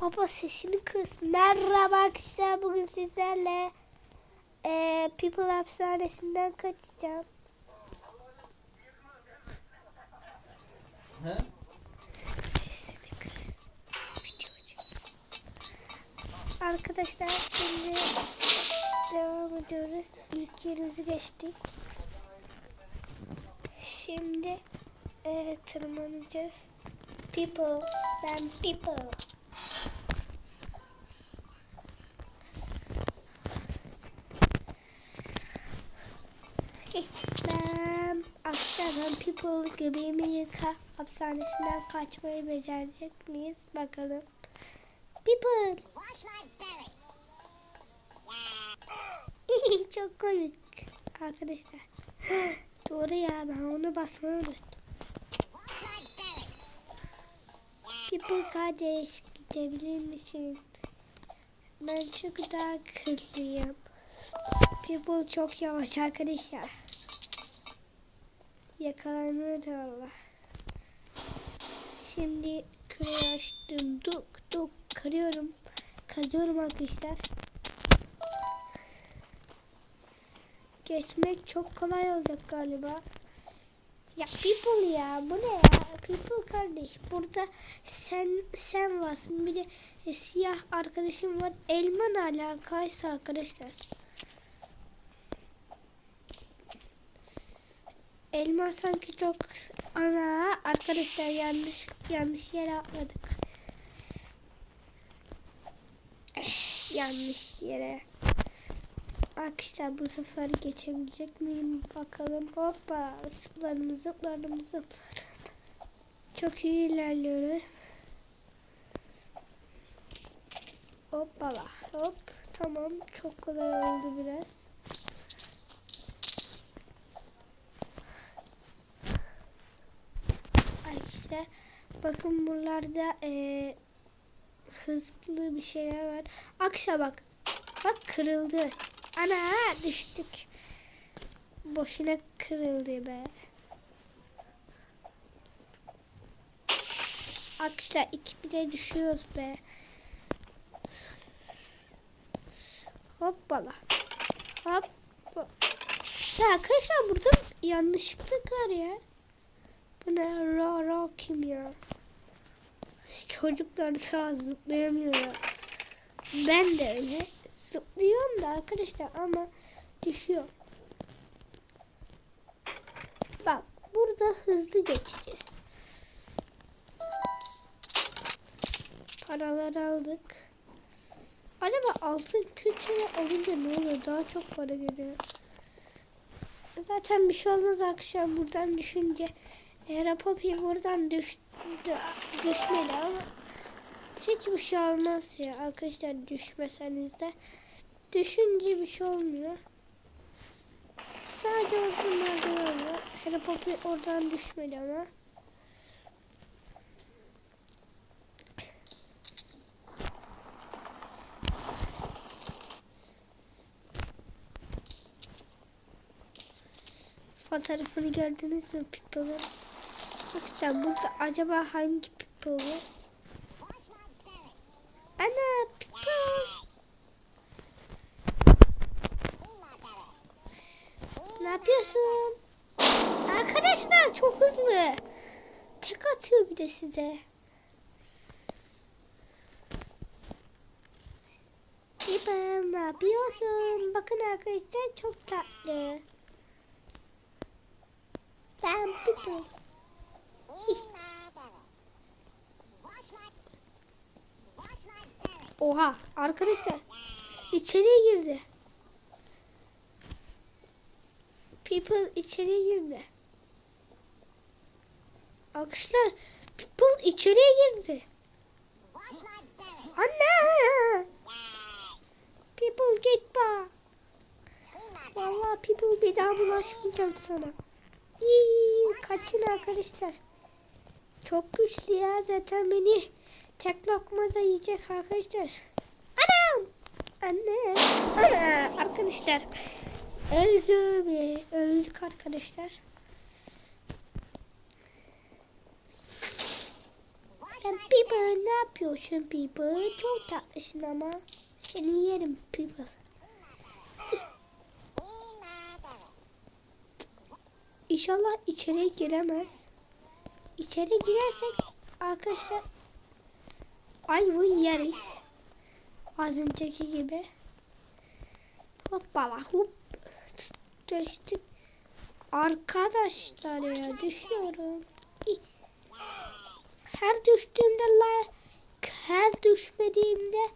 Baba sesini kıs. Merhaba arkadaşlar bugün sizlerle eee People hapishanesinden kaçacağım. He? Sesini kıs. Videocu. Arkadaşlar şimdi devam ediyoruz. İlk yerimizi geçtik. Şimdi eee tırmanacağız. People, ben people. Ben People göbeğimi yıka hapishanesinden kaçmayı becerecek miyiz? Bakalım. People. Çok komik arkadaşlar. Doğru ya ben onu basmayı unuttum. People kardeş gidebilir misin? Ben çok daha hızlıyım. People çok yavaş arkadaşlar. Yakalanır Allah. Şimdi küreği açtım. Duk duk kırıyorum. Kazıyorum arkadaşlar. Geçmek çok kolay olacak galiba. Ya people ya bu ne ya? People kardeş burada sen sen varsın bir de e, siyah arkadaşım var. Elman alakaysa arkadaşlar. Elma sanki çok ana arkadaşlar yanlış yanlış yere atladık. Yanlış yere. Arkadaşlar bu sefer geçebilecek miyim bakalım. Hoppa zıplarım zıplarım zıplarım. Çok iyi ilerliyorum. Hoppala hop. Tamam çok kolay oldu biraz. Arkadaşlar bakın buralarda eee hızlı bir şeyler var. Akşa bak. Bak kırıldı. Ana düştük. Boşuna kırıldı be. Arkadaşlar iki bile düşüyoruz be. Hoppala. Hop. Ya arkadaşlar burada yanlışlıkla var ya. Ne? Ra ra kim ya? Çocuklar sağ zıplayamıyor ya. Ben de öyle. Zıplıyorum da arkadaşlar ama düşüyor. Bak burada hızlı geçeceğiz. Paraları aldık. Acaba altın külçeyi alınca ne oluyor? Daha çok para geliyor. Zaten bir şey olmaz akşam buradan düşünce. Eğer Poppy buradan düş, dü- düşmeli ama hiçbir şey olmaz ya arkadaşlar düşmeseniz de. Düşünce bir şey olmuyor. Sadece orada merdiven var. Harry Poppy oradan düşmedi ama. Fotoğrafını gördünüz mü Pipple'ın? Bakacağım burada acaba hangi Pipple var? Ana belly. Ne yapıyorsun? Arkadaşlar çok hızlı. Tek atıyor bir de size. İpim ne yapıyorsun? Bakın arkadaşlar çok tatlı. Ben Pippin. Oha arkadaşlar içeriye girdi. People içeriye girdi. Arkadaşlar People içeriye girdi. Anne! People git bak. Clean my belly. Vallahi people bir daha bulaşmayacağım sana. İyi, kaçın arkadaşlar. Çok güçlü ya zaten beni tek lokmada yiyecek arkadaşlar. Anam! Anne! Ana! Arkadaşlar. Öldü. Öldük arkadaşlar. Sen People ne yapıyorsun People? Çok tatlısın ama. Seni yerim People. İnşallah içeri giremez. İçeri girersek arkadaşlar ayvı yeriz. Az önceki gibi. Hoppala hop. Düştük. Arkadaşlar ya düşüyorum. Her düştüğümde like, her düşmediğimde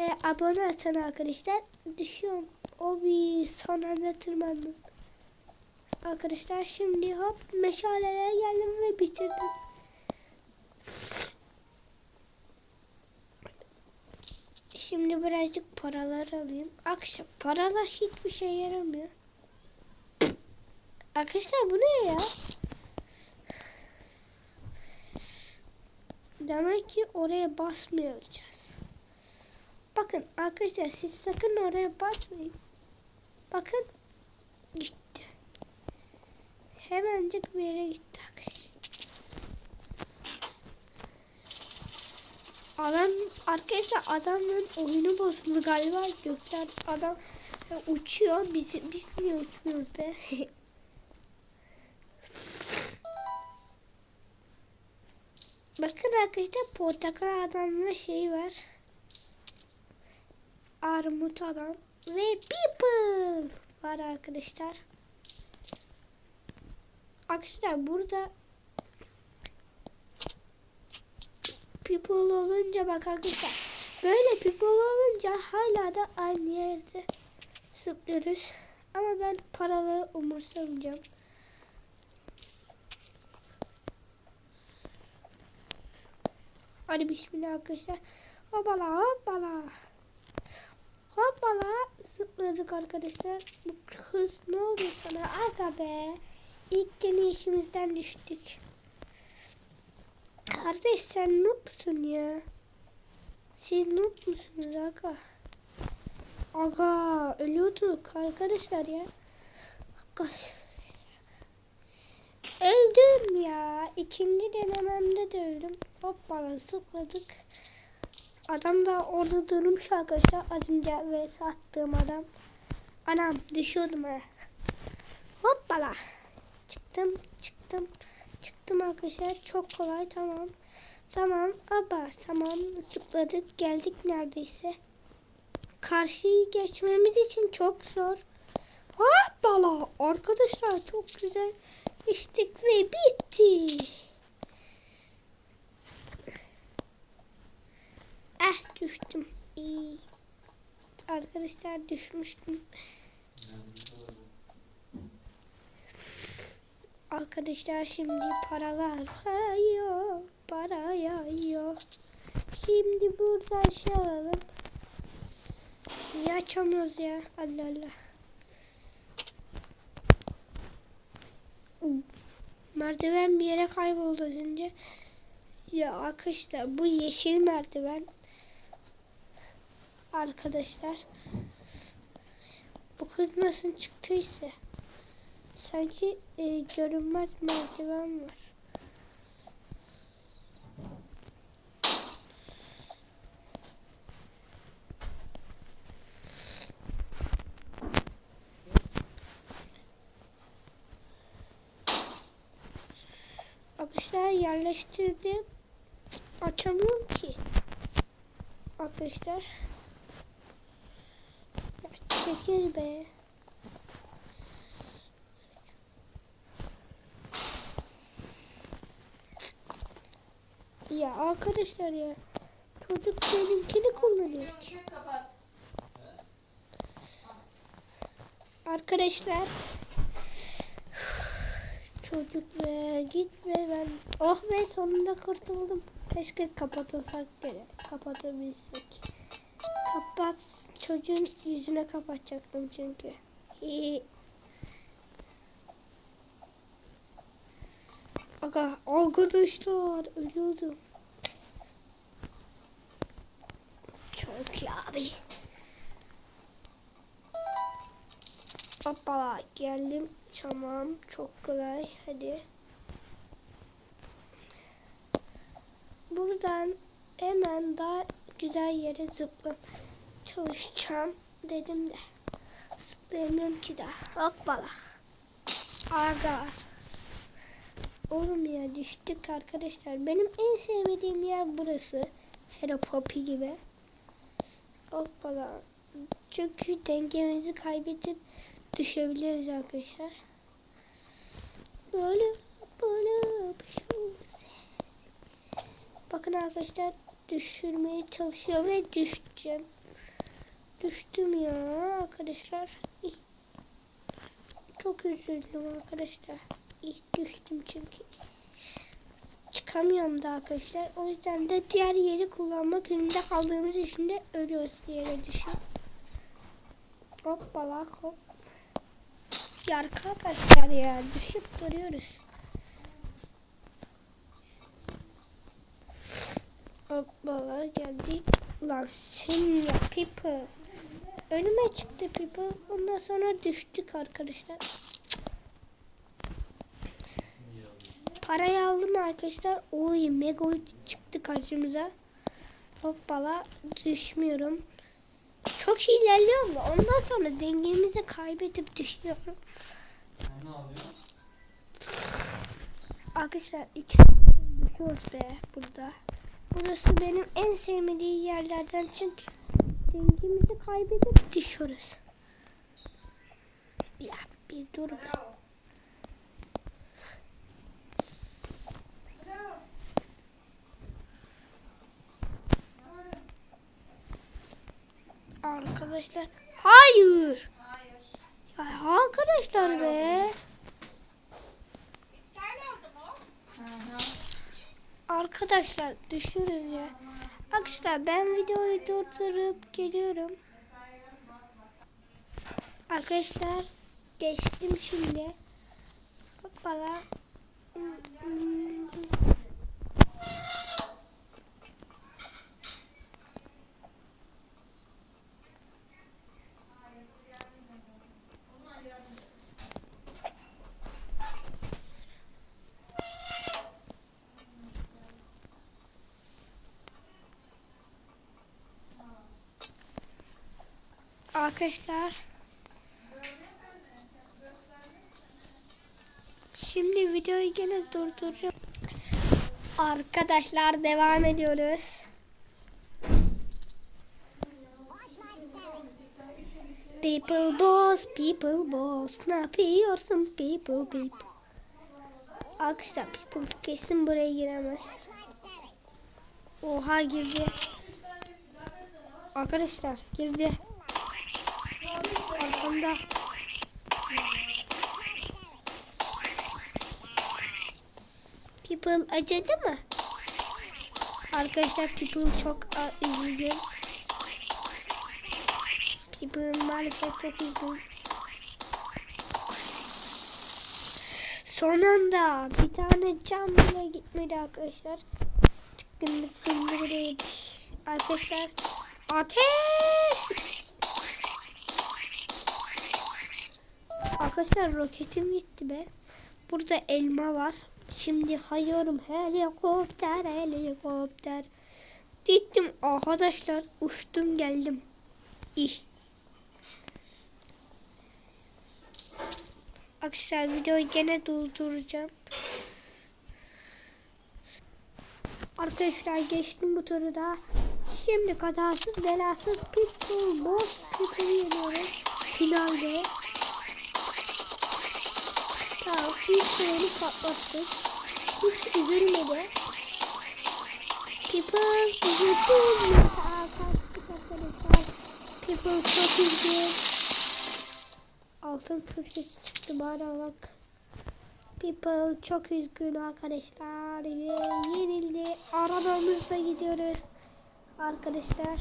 e, abone atın arkadaşlar. Düşüyorum. O bir son anda tırmandım. Arkadaşlar şimdi hop meşaleye geldim ve bitirdim. Şimdi birazcık paralar alayım. Akşam paralar hiçbir şey yaramıyor. Arkadaşlar bu ne ya? Demek ki oraya basmayacağız. Bakın arkadaşlar siz sakın oraya basmayın. Bakın gitti. Hemencik bir yere gitti. Adam arkadaşlar adamın oyunu bozuldu galiba gökten adam uçuyor biz biz niye uçmuyoruz be? Bakın arkadaşlar portakal adamla şey var. Armut adam ve people var arkadaşlar. Arkadaşlar burada people olunca bak arkadaşlar böyle people olunca hala da aynı yerde zıplıyoruz. Ama ben paraları umursamayacağım. Hadi bismillah arkadaşlar. Hoppala hoppala. Hoppala zıpladık arkadaşlar. Bu kız ne oldu sana? Aga be. İlk deneyişimizden düştük. Kardeş sen noob musun ya? Siz noob musunuz aga? Aga ölüyorduk arkadaşlar ya. Aga. Öldüm ya. İkinci denememde de öldüm. Hoppala zıpladık. Adam da orada durmuş arkadaşlar. Az önce ve sattığım adam. Anam düşüyordum ha. Hoppala. Çıktım çıktım. Çıktım arkadaşlar. Çok kolay tamam. Tamam aba tamam zıpladık geldik neredeyse. Karşıyı geçmemiz için çok zor. Hoppala arkadaşlar çok güzel geçtik ve bitti. Eh düştüm. İyi. Arkadaşlar düşmüştüm. Arkadaşlar şimdi paralar hayıyor. Para yağıyor. Şimdi buradan şey alalım. Niye açamıyoruz ya? Allah Allah. Merdiven bir yere kayboldu az önce. Ya arkadaşlar bu yeşil merdiven. Arkadaşlar. Bu kız nasıl çıktıysa. Sanki e, görünmez merdiven var. Arkadaşlar yerleştirdim. Açamıyorum ki. Arkadaşlar. Ya çekil be. Ya arkadaşlar ya. Çocuk benimkini kullanıyor. Arkadaşlar. Çocuk be gitme ben. Oh be sonunda kurtuldum. Keşke kapatılsak gene. Kapatabilsek. Kapat. Çocuğun yüzüne kapatacaktım çünkü. Hi. Aga arkadaşlar ölüyordum. İyi abi. Hoppala geldim. Tamam çok kolay hadi. Bu buradan hemen daha güzel yere zıplam çalışacağım dedim de. Zıplayamıyorum ki daha. Hoppala. Aga. Oğlum ya düştük arkadaşlar. Benim en sevmediğim yer burası. Hello Poppy gibi. Hoppala. Çünkü dengemizi kaybedip düşebiliriz arkadaşlar. Böyle böyle. Bakın arkadaşlar düşürmeye çalışıyor ve düşeceğim. Düştüm ya arkadaşlar. Çok üzüldüm arkadaşlar. İh düştüm çünkü. Çıkamıyorum da arkadaşlar. O yüzden de diğer yeri kullanmak zorunda kaldığımız için de ölüyoruz diğer düşün. Hoppala hop. Ya arkadaşlar ya düşüp duruyoruz. Hoppala geldik. Lan sen ya people. Önüme çıktı people. Ondan sonra düştük arkadaşlar. Parayı aldım arkadaşlar. Oy mega çıktı karşımıza. Hoppala düşmüyorum. Çok iyi ilerliyorum da ondan sonra dengemizi kaybedip düşüyorum. Arkadaşlar iki düşüyoruz be burada. Burası benim en sevmediğim yerlerden çünkü dengemizi kaybedip düşüyoruz. Ya bir dur be. Arkadaşlar hayır. Ya arkadaşlar be. Arkadaşlar düşürüz ya. Arkadaşlar ben videoyu durdurup geliyorum. Arkadaşlar geçtim şimdi. Hoppala. Arkadaşlar. Şimdi videoyu gene durduracağım. Arkadaşlar devam ediyoruz. People boss, people boss. Ne yapıyorsun people people? Arkadaşlar people kesin buraya giremez. Oha girdi. Arkadaşlar girdi. Arkamda. People acıdı mı? Arkadaşlar People çok üzgün. People maalesef çok üzgün. Son anda bir tane cam bile gitmedi arkadaşlar. Tıkkın tıkkın. Arkadaşlar ateş! Arkadaşlar roketim gitti be. Burada elma var. Şimdi hayıyorum helikopter helikopter. Gittim arkadaşlar uçtum geldim. İh. Arkadaşlar videoyu gene durduracağım. Arkadaşlar geçtim bu turu da. Şimdi kazasız belasız pitbull boss pitbull'u yeniyorum. Finalde. Tamam ilk sırayı patlattık. Hiç üzülmedi. People üzüldüm. Aa, kaçtık arkadaşlar. People çok üzgün. Altın köşesi çıktı bana bak. People çok üzgün arkadaşlar yenildi. Arabamızla gidiyoruz arkadaşlar.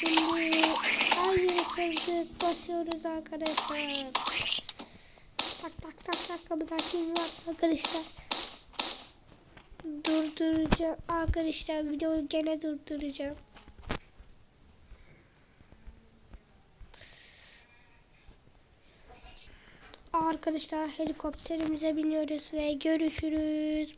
Şimdi her yeri kırdık basıyoruz arkadaşlar. Tak tak tak tak kapıdan kim var arkadaşlar. Durduracağım arkadaşlar videoyu gene durduracağım. Arkadaşlar helikopterimize biniyoruz ve görüşürüz.